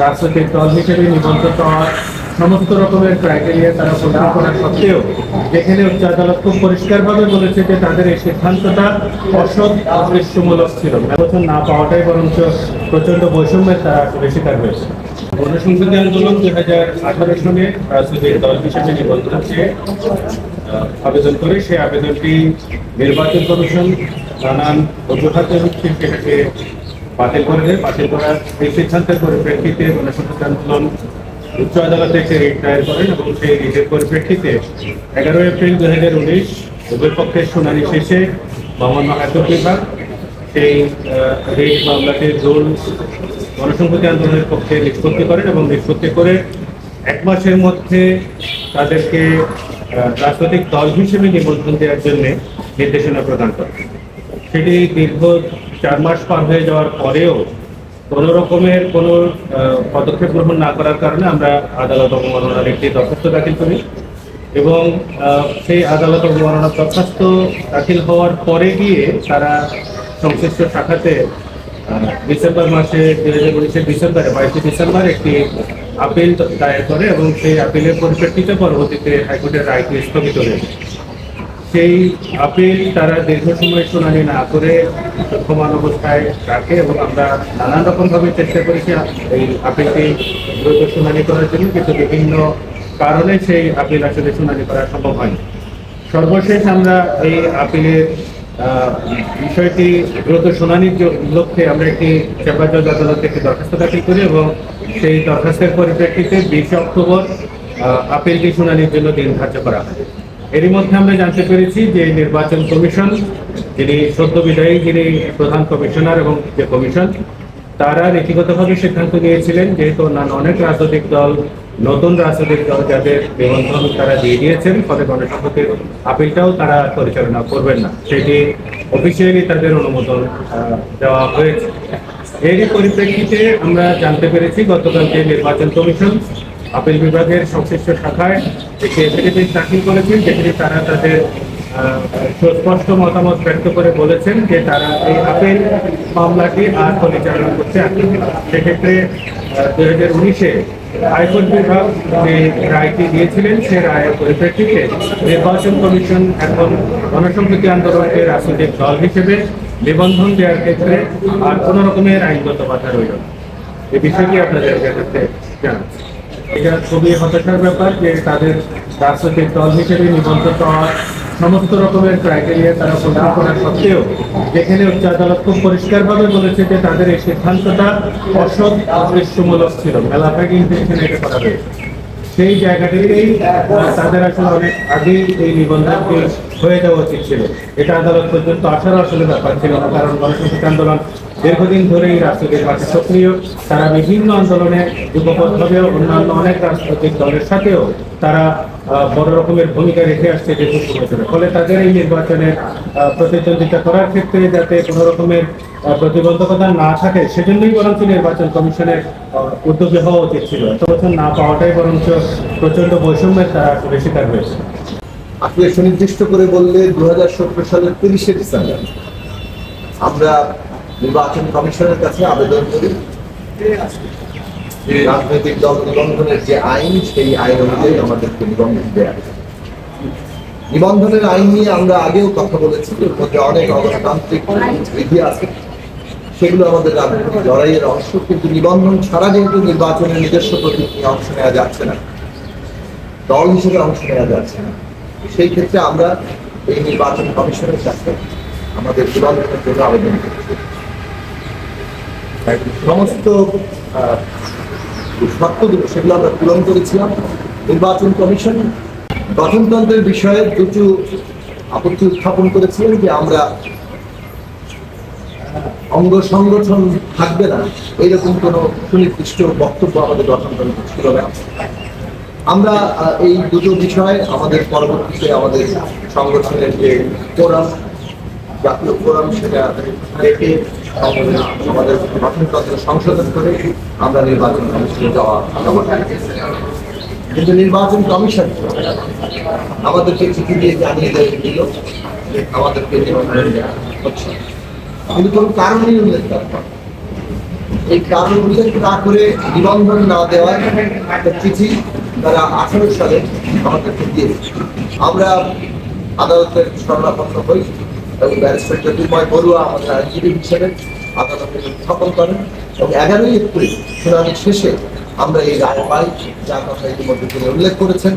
রাজনৈতিক দল হিসেবে নিবন্ধিত হওয়ার সমস্ত রকমের ক্রাইটেরিয়া তারা পূরণ করা সত্ত্বেও যেখানে উচ্চ আদালত খুব পরিষ্কারভাবে বলেছে যে তাদের এই সিদ্ধান্তটা অসৎ, অদৃশ্যমূলক ছিল। নির্বাচন না পাওয়াটাই বরঞ্চ প্রচণ্ড বৈষম্যের তারা আসলে হয়েছে। গণসংহতি আন্দোলন দুই হাজার আঠারো সনে রাজনৈতিক দল হিসেবে নিবন্ধন চেয়ে আবেদন করে সেই আবেদনটি নির্বাচন কমিশন নানান অজুহাতের হচ্ছে সেটাকে বাতিল করে দেয় বাতিল করার এই সিদ্ধান্তের পরিপ্রেক্ষিতে গণসংহতি আন্দোলন উচ্চ আদালতে একটি রিট দায়ের করেন এবং সেই রিটের পরিপ্রেক্ষিতে এগারো এপ্রিল দু হাজার উনিশ উভয় পক্ষের শুনানি শেষে মহামান্য আয়কর বিভাগ সেই রিট মামলাটির রুল গণসংহতি আন্দোলনের পক্ষে নিষ্পত্তি করেন এবং নিষ্পত্তি করে এক মাসের মধ্যে তাদেরকে রাজনৈতিক দল হিসেবে নিবন্ধন দেওয়ার জন্য নির্দেশনা প্রদান করেন। সেটি দীর্ঘ চার মাস পার হয়ে যাওয়ার পরেও কোনো রকমের কোনো পদক্ষেপ গ্রহণ না করার কারণে আমরা আদালত অবমাননার একটি দরখাস্ত দাখিল করি এবং সেই আদালত অবমাননার দরখাস্ত দাখিল হওয়ার পরে গিয়ে তারা সংশ্লিষ্ট শাখাতে ডিসেম্বর মাসে দুই হাজার উনিশের ডিসেম্বরে, বাইশে ডিসেম্বর একটি আপিল দায়ের করে এবং সেই আপিলের পরিপ্রেক্ষিতে পরবর্তীতে হাইকোর্টের রায়টি স্থগিত হয়েছে সেই আপিল তারা দীর্ঘ সময় শুনানি না করে সমান অবস্থায় রাখে এবং আমরা নানান রকম ভাবে চেষ্টা করেছি এই আপিলটি দ্রুত শুনানি করার জন্য, কিন্তু বিভিন্ন কারণে সেই আপিল আসলে শুনানি করা সম্ভব হয়নি। সর্বশেষ আমরা এই আপিলের বিষয়টি দ্রুত শুনানির লক্ষ্যে আমরা একটি চেম্বার জজ আদালতে একটি দরখাস্ত দাখিল করি এবং সেই দরখাস্তের পরিপ্রেক্ষিতে বিশে অক্টোবর আপিলটি শুনানির জন্য দিন ধার্য করা হয়। এরই মধ্যে আমরা জানতে পেরেছি যে নির্বাচন কমিশন, যিনি সদ্য বিদায়ী যিনি প্রধান কমিশনার এবং যে কমিশন, তারা নীতিগতভাবে সিদ্ধান্ত নিয়েছিলেন যেহেতু অন্যান্য অনেক রাজনৈতিক দল, নতুন রাজনৈতিক দল যাদের নিবন্ধন তারা দিয়ে দিয়েছেন, ফলে গণসংহতির আপিলটাও তারা পরিচালনা করবেন না। সেটি অফিসিয়ালি তাদের অনুমোদন দেওয়া হয়েছে। এরই পরিপ্রেক্ষিতে আমরা জানতে পেরেছি গতকাল যে নির্বাচন কমিশন আপিল বিভাগের সংশ্লিষ্ট শাখায় একটি এফিডেভিট দাখিল করেছেন, যেখানে তারা তাদের সুস্পষ্ট মতামত ব্যক্ত করে বলেছেন যে তারা এই আপিল মামলাটি আর পরিচালনা আগ্রহী সেক্ষেত্রে দুই হাজার উনিশে হাইকোর্ট বিভাগ যে রায়টি দিয়েছিলেন, সে রায়ের পরিপ্রেক্ষিতে নির্বাচন কমিশন এখন গণসংহতি আন্দোলনকে রাজনৈতিক দল হিসেবে নিবন্ধন দেওয়ার ক্ষেত্রে আর কোনো রকমের আইনগত বাধা রইল এই বিষয়টি আপনাদের কাছে জানাচ্ছি এটা খুবই হতাশার ব্যাপার যে তাদের রাজনৈতিক দল হিসেবে নিবন্ধিত হওয়ার সমস্ত রকমের ক্রাইটেরিয়া তারা পূরণ করা সত্ত্বেও যেখানে উচ্চ আদালত খুব পরিষ্কারভাবে বলেছে যে তাদের এই সিদ্ধান্তটা অসৎ আদৃশ্যমূলক ছিল। মেলা প্যাকিং এখানে এটা করা হয়েছে। সেই জায়গাটিতেই তাদের আসলে অনেক আগেই এই নিবন্ধনটি হয়ে যাওয়া উচিত ছিল। এটা আদালত পর্যন্ত আসার আসলে ব্যাপার ছিল না কারণ গণসংহতি আন্দোলন দীর্ঘদিন ধরেই রাজনৈতিক পার্টি সক্রিয়। তারা বিভিন্ন আন্দোলনে যুগপথভাবে অন্যান্য অনেক রাজনৈতিক দলের সাথেও তারা বড় রকমের ভূমিকা রেখে আসছে সময় ফলে তাদের এই নির্বাচনের প্রতিদ্বন্দ্বিতা করার ক্ষেত্রে যাতে কোনো রকমের প্রতিবন্ধকতা না থাকে, সেজন্যই বরঞ্চ নির্বাচন কমিশনের উদ্যোগী হওয়া উচিত ছিল। এত বছর না পাওয়াটাই বরঞ্চ প্রচণ্ড বৈষম্যের তারা শিকার হয়েছে। আপনি সুনির্দিষ্ট করে বললে দু হাজার সতেরো সালের তিরিশে ডিসেম্বর। আমরা নির্বাচন কমিশনের কাছে আবেদন করি। যে রাজনৈতিক দল নিবন্ধনের যে আইন, সেই আইন অনুযায়ী আমাদেরকে নিবন্ধন হবে। নিবন্ধনের আইন নিয়ে আমরা আগেও কথা বলেছি, এর মধ্যে অনেক অগণতান্ত্রিক বিধি আছে সেগুলো আমাদের রাজনৈতিক লড়াইয়ের অংশ, কিন্তু নিবন্ধন ছাড়া যেহেতু নির্বাচনের নিজস্ব প্রতীক নিয়ে অংশ নেওয়া যাচ্ছে না, দল হিসেবে অংশ নেওয়া যাচ্ছে না, সেই ক্ষেত্রে আমরা এই নির্বাচন কমিশনের কাছে আমাদের নিবন্ধনের জন্য আবেদন করছি সমস্ত সেগুলো আমরা পূরণ করেছিলাম। নির্বাচন কমিশন গঠনতন্ত্রের বিষয়ে দুটো আপত্তি উত্থাপন করেছিলেন যে আমরা অঙ্গ সংগঠন থাকবে না। এরকম কোনো সুনির্দিষ্ট বক্তব্য আমাদের গঠনতন্ত্র ছিল না। আমরা এই দুটো বিষয় আমাদের পরবর্তীতে আমাদের সংগঠনের যে ফোরাম জাতীয় ফোরাম সেটা দেখে আমাদের গঠনতন্ত্র সংশোধন করে আমরা নির্বাচন কমিশনে যাওয়া কিন্তু নির্বাচন কমিশন আমাদেরকে চিঠি দিয়ে জানিয়ে দেবে দিল যে আমাদেরকে হচ্ছে। কিন্তু কোনো কারণই উল্লেখ এই কারণ উল্লেখ না করে নিবন্ধন না দেওয়ার একটা চিঠি তারা আঠারো সালে আমাদেরকে দিয়েছে। আমরা আদালতের স্মরণাপন্ন হই। এবং ব্যারিস্টার জ্যোতির্ময় বড়ুয়া আমাদের আইনজীবী হিসেবে আদালতে উত্থাপন করেন এবং এগারোই এপ্রিল শুনানি শেষে আমরা এই রায় পাই, যার কথা ইতিমধ্যে তিনি উল্লেখ করেছেন।